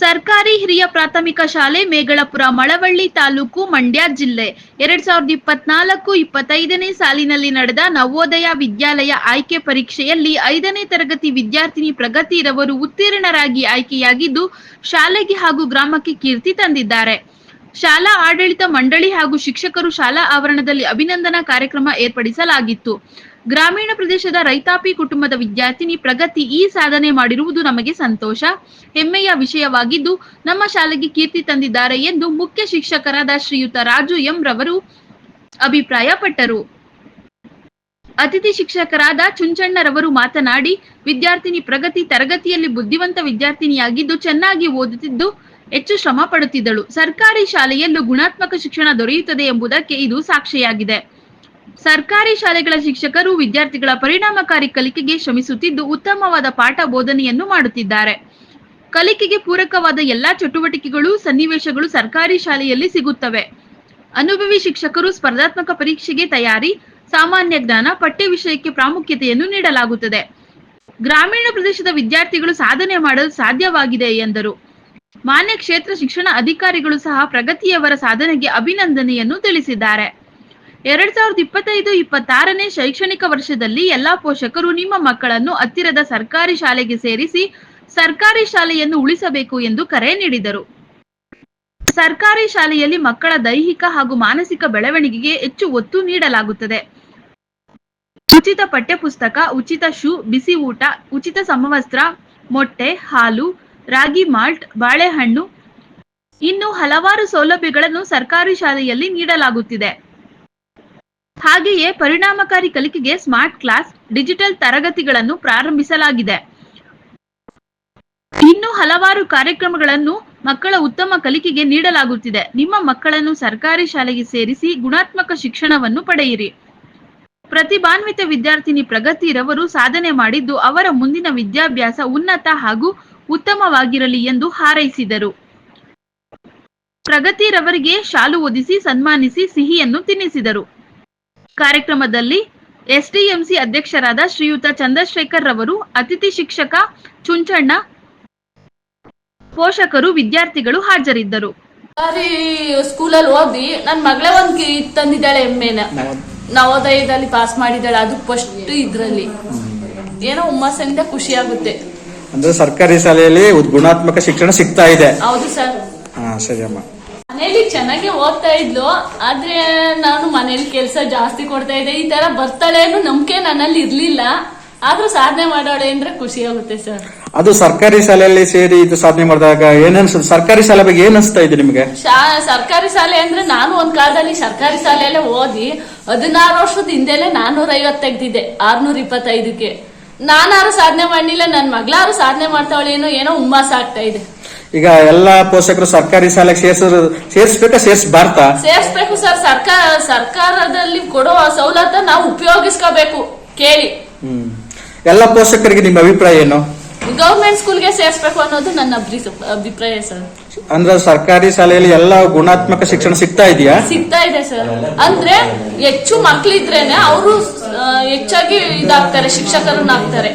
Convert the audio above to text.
ಸರ್ಕಾರಿ ಹಿರಿಯ ಪ್ರಾಥಮಿಕ ಶಾಲೆ ಮೇಗಳಪುರ ಮಳವಳ್ಳಿ ತಾಲೂಕು ಮಂಡ್ಯ ಜಿಲ್ಲೆ. ಎರಡ್ ಸಾವಿರದ ಇಪ್ಪತ್ನಾಲ್ಕು ಇಪ್ಪತ್ತೈದನೇ ಸಾಲಿನಲ್ಲಿ ನಡೆದ ನವೋದಯ ವಿದ್ಯಾಲಯ ಆಯ್ಕೆ ಪರೀಕ್ಷೆಯಲ್ಲಿ ಐದನೇ ತರಗತಿ ವಿದ್ಯಾರ್ಥಿನಿ ಪ್ರಗತಿರವರು ಉತ್ತೀರ್ಣರಾಗಿ ಆಯ್ಕೆಯಾಗಿದ್ದು, ಶಾಲೆಗೆ ಹಾಗೂ ಗ್ರಾಮಕ್ಕೆ ಕೀರ್ತಿ ತಂದಿದ್ದಾರೆ. ಶಾಲಾ ಆಡಳಿತ ಮಂಡಳಿ ಹಾಗೂ ಶಿಕ್ಷಕರು ಶಾಲಾ ಆವರಣದಲ್ಲಿ ಅಭಿನಂದನಾ ಕಾರ್ಯಕ್ರಮ ಏರ್ಪಡಿಸಲಾಗಿತ್ತು. ಗ್ರಾಮೀಣ ಪ್ರದೇಶದ ರೈತಾಪಿ ಕುಟುಂಬದ ವಿದ್ಯಾರ್ಥಿನಿ ಪ್ರಗತಿ ಈ ಸಾಧನೆ ಮಾಡಿರುವುದು ನಮಗೆ ಸಂತೋಷ. ಹೆಮ್ಮೆಯ ವಿಷಯವಾಗಿದ್ದು, ನಮ್ಮ ಶಾಲೆಗೆ ಕೀರ್ತಿ ತಂದಿದ್ದಾರೆ ಎಂದು ಮುಖ್ಯ ಶಿಕ್ಷಕರಾದ ಶ್ರೀಯುತ ರಾಜು ಎಂ ರವರು ಅಭಿಪ್ರಾಯಪಟ್ಟರು. ಅತಿಥಿ ಶಿಕ್ಷಕರಾದ ಚುಂಚಣ್ಣರವರು ಮಾತನಾಡಿ, ವಿದ್ಯಾರ್ಥಿನಿ ಪ್ರಗತಿ ತರಗತಿಯಲ್ಲಿ ಬುದ್ಧಿವಂತ ವಿದ್ಯಾರ್ಥಿನಿಯಾಗಿದ್ದು, ಚೆನ್ನಾಗಿ ಓದುತ್ತಿದ್ದು ಹೆಚ್ಚು ಶ್ರಮ ಪಡುತ್ತಿದ್ದಳು ಸರ್ಕಾರಿ ಶಾಲೆಯಲ್ಲೂ ಗುಣಾತ್ಮಕ ಶಿಕ್ಷಣ ದೊರೆಯುತ್ತದೆ ಎಂಬುದಕ್ಕೆ ಇದು ಸಾಕ್ಷಿಯಾಗಿದೆ. ಸರ್ಕಾರಿ ಶಾಲೆಗಳ ಶಿಕ್ಷಕರು ವಿದ್ಯಾರ್ಥಿಗಳ ಪರಿಣಾಮಕಾರಿ ಕಲಿಕೆಗೆ ಶ್ರಮಿಸುತ್ತಿದ್ದು ಉತ್ತಮವಾದ ಪಾಠ ಬೋಧನೆಯನ್ನು ಮಾಡುತ್ತಿದ್ದಾರೆ. ಕಲಿಕೆಗೆ ಪೂರಕವಾದ ಎಲ್ಲಾ ಚಟುವಟಿಕೆಗಳು, ಸನ್ನಿವೇಶಗಳು ಸರ್ಕಾರಿ ಶಾಲೆಯಲ್ಲಿ ಸಿಗುತ್ತವೆ. ಅನುಭವಿ ಶಿಕ್ಷಕರು ಸ್ಪರ್ಧಾತ್ಮಕ ಪರೀಕ್ಷೆಗೆ ತಯಾರಿ, ಸಾಮಾನ್ಯ ಜ್ಞಾನ, ಪಠ್ಯ ವಿಷಯಕ್ಕೆ ಪ್ರಾಮುಖ್ಯತೆಯನ್ನು ನೀಡಲಾಗುತ್ತದೆ. ಗ್ರಾಮೀಣ ಪ್ರದೇಶದ ವಿದ್ಯಾರ್ಥಿಗಳು ಸಾಧನೆ ಮಾಡಲು ಸಾಧ್ಯವಾಗಿದೆ ಎಂದರು. ಮಾನ್ಯ ಕ್ಷೇತ್ರ ಶಿಕ್ಷಣ ಅಧಿಕಾರಿಗಳು ಸಹ ಪ್ರಗತಿಯವರ ಸಾಧನೆಗೆ ಅಭಿನಂದನೆಯನ್ನು ತಿಳಿಸಿದ್ದಾರೆ. ಎರಡ್ ಸಾವಿರದ ಇಪ್ಪತ್ತೈದು, ಇಪ್ಪತ್ತಾರನೇ ಶೈಕ್ಷಣಿಕ ವರ್ಷದಲ್ಲಿ ಎಲ್ಲಾ ಪೋಷಕರು ನಿಮ್ಮ ಮಕ್ಕಳನ್ನು ಹತ್ತಿರದ ಸರ್ಕಾರಿ ಶಾಲೆಗೆ ಸೇರಿಸಿ ಸರ್ಕಾರಿ ಶಾಲೆಯನ್ನು ಉಳಿಸಬೇಕು ಎಂದು ಕರೆ ನೀಡಿದರು. ಸರ್ಕಾರಿ ಶಾಲೆಯಲ್ಲಿ ಮಕ್ಕಳ ದೈಹಿಕ ಹಾಗೂ ಮಾನಸಿಕ ಬೆಳವಣಿಗೆಗೆ ಹೆಚ್ಚು ಒತ್ತು ನೀಡಲಾಗುತ್ತದೆ. ಉಚಿತ ಪಠ್ಯಪುಸ್ತಕ, ಉಚಿತ ಶೂ, ಬಿಸಿ ಊಟ, ಉಚಿತ ಸಮವಸ್ತ್ರ, ಮೊಟ್ಟೆ, ಹಾಲು ರಾಗಿ, ಮಾಲ್ಟ್, ಬಾಳೆಹಣ್ಣು ಇನ್ನು ಹಲವಾರು ಸೌಲಭ್ಯಗಳನ್ನು ಸರ್ಕಾರಿ ಶಾಲೆಯಲ್ಲಿ ನೀಡಲಾಗುತ್ತಿದೆ. ಹಾಗೆಯೇ ಪರಿಣಾಮಕಾರಿ ಕಲಿಕೆಗೆ ಸ್ಮಾರ್ಟ್ ಕ್ಲಾಸ್, ಡಿಜಿಟಲ್ ತರಗತಿಗಳನ್ನು ಪ್ರಾರಂಭಿಸಲಾಗಿದೆ. ಇನ್ನು ಹಲವಾರು ಕಾರ್ಯಕ್ರಮಗಳನ್ನು ಮಕ್ಕಳ ಉತ್ತಮ ಕಲಿಕೆಗೆ ನೀಡಲಾಗುತ್ತಿದೆ. ನಿಮ್ಮ ಮಕ್ಕಳನ್ನು ಸರ್ಕಾರಿ ಶಾಲೆಗೆ ಸೇರಿಸಿ ಗುಣಾತ್ಮಕ ಶಿಕ್ಷಣವನ್ನು ಪಡೆಯಿರಿ. ಪ್ರತಿಭಾನ್ವಿತ ವಿದ್ಯಾರ್ಥಿನಿ ಪ್ರಗತಿರವರು ಸಾಧನೆ ಮಾಡಿದ್ದು ಅವರ ಮುಂದಿನ ವಿದ್ಯಾಭ್ಯಾಸ ಉನ್ನತ ಹಾಗೂ ಉತ್ತಮವಾಗಿರಲಿ ಎಂದು ಹಾರೈಸಿದರು. ಪ್ರಗತಿರವರಿಗೆ ಶಾಲು ಒದಿಸಿ ಸನ್ಮಾನಿಸಿ ಸಿಹಿಯನ್ನು ತಿನ್ನಿಸಿದರು. ಕಾರ್ಯಕ್ರಮದಲ್ಲಿ ಎಸ್ಡಿಎಂಸಿ ಅಧ್ಯಕ್ಷರಾದ ಶ್ರೀಯುತ ಚಂದ್ರಶೇಖರ್ ರವರು ಅತಿಥಿ ಶಿಕ್ಷಕ ಚುಂಚಣ್ಣ, ಪೋಷಕರು, ವಿದ್ಯಾರ್ಥಿಗಳು ಹಾಜರಿದ್ದರು. ಸ್ಕೂಲಲ್ಲಿ ಓದಿ ನನ್ನ ಮಗಳೇ ಒಂದು ತಂದಿದ್ದಾಳೆ ಎಮ್ಮೆನ. ನವೋದಯದಲ್ಲಿ ಪಾಸ್ ಮಾಡಿದ್ದಾಳೆ, ಅದು ಫಸ್ಟ್ ಇದ್ರಲ್ಲಿ. ಏನೋ ಹುಮ್ಮಸ್ಸಿಂದ ಖುಷಿ ಆಗುತ್ತೆ ಅಂದ್ರೆ ಸರ್ಕಾರಿ ಶಾಲೆಯಲ್ಲಿ ಗುಣಾತ್ಮಕ ಶಿಕ್ಷಣ ಸಿಗ್ತಾ ಇದೆ. ಹೌದು ಸರ್. ಹಾ ಸರಿ ಅಮ್ಮ. ಮನೇಲಿ ಚೆನ್ನಾಗಿ ಓದ್ತಾ ಇದ್ಲು ಆದ್ರೆ ನಾನು ಮನೇಲಿ ಕೆಲಸ ಜಾಸ್ತಿ ಕೊಡ್ತಾ ಇದ್ದೆ. ಈ ತರ ಬರ್ತಾಳೆ ಅನ್ನೋ ನಂಬಿಕೆ ನನ್ನಲ್ಲಿ ಇರ್ಲಿಲ್ಲ. ಆದ್ರೂ ಸಾಧನೆ ಮಾಡೋಳೆ ಅಂದ್ರೆ ಖುಷಿ ಆಗುತ್ತೆ ಸರ್. ಅದು ಸರ್ಕಾರಿ ಶಾಲೆಯಲ್ಲಿ ಸೇರಿ ಇದು ಸಾಧನೆ ಮಾಡಿದಾಗ ಏನನ್ಸುತ್ತೆ? ಸರ್ಕಾರಿ ಶಾಲೆ ಬಗ್ಗೆ ಏನ್ ಅನ್ಸ್ತಾ ಇದೆ ನಿಮ್ಗೆ? ಶಾ ಸರ್ಕಾರಿ ಶಾಲೆ ಅಂದ್ರೆ ನಾನು ಒಂದ್ ಕಾಲದಲ್ಲಿ ಸರ್ಕಾರಿ ಶಾಲೆಯಲ್ಲೇ ಓದಿ ಹದಿನಾರು ವರ್ಷದ ಹಿಂದೆಲೆ ನಾನೂರ ಐವತ್ತು ತೆಗ್ದಿದ್ದೆ ಆರ್ನೂರ ಇಪ್ಪತ್ತೈದಕ್ಕೆ. ನಾನಾರು ಸಾಧನೆ ಮಾಡಲಿಲ್ಲ ನನ್ನ ಮಗಳಾರು ಸಾಧನೆ ಮಾಡ್ತಾವಳೆ ಏನೋ ಹುಮ್ಮಾಸ ಆಗ್ತಾ ಇದೆ. ಈಗ ಎಲ್ಲಾ ಪೋಷಕರು ಸರ್ಕಾರಿ ಶಾಲೆಗೆ ಸೇರ್ಸ ಸೇರ್ಸ್ಬೇಕಾ ಸೇರ್ಸ್ಬಾರ್ದಾ? ಸೇರ್ಸ್ಬೇಕು ಸರ್ ಸರ್ಕಾರ ಸರ್ಕಾರದಲ್ಲಿ ಕೊಡುವ ಸೌಲತ್ತ ನಾವು ಉಪಯೋಗಿಸ್ಕೋಬೇಕು ಕೇಳಿ. ಎಲ್ಲಾ ಪೋಷಕರಿಗೆ ನಿಮ್ಮ ಅಭಿಪ್ರಾಯ ಏನು? ಗೌರ್ಮೆಂಟ್ ಸ್ಕೂಲ್ಗೆ ಸೇರಿಸಬೇಕು ಅನ್ನೋದು ನನ್ನ ಅಭಿ- ಅಭಿಪ್ರಾಯ ಸರ್ ಅಂದ್ರೆ ಸರ್ಕಾರಿ ಶಾಲೆಯಲ್ಲಿ ಎಲ್ಲ ಗುಣಾತ್ಮಕ ಶಿಕ್ಷಣ ಸಿಗ್ತಾ ಇದೆಯಾ? ಸಿಗ್ತಾ ಇದೆ ಸರ್ ಅಂದ್ರೆ ಹೆಚ್ಚು ಮಕ್ಳಿದ್ರೇನೆ ಅವರು ಹೆಚ್ಚಾಗಿ ಇದಾಗ್ತಾರೆ ಶಿಕ್ಷಕರನ್ನಾಗ್ತಾರೆ.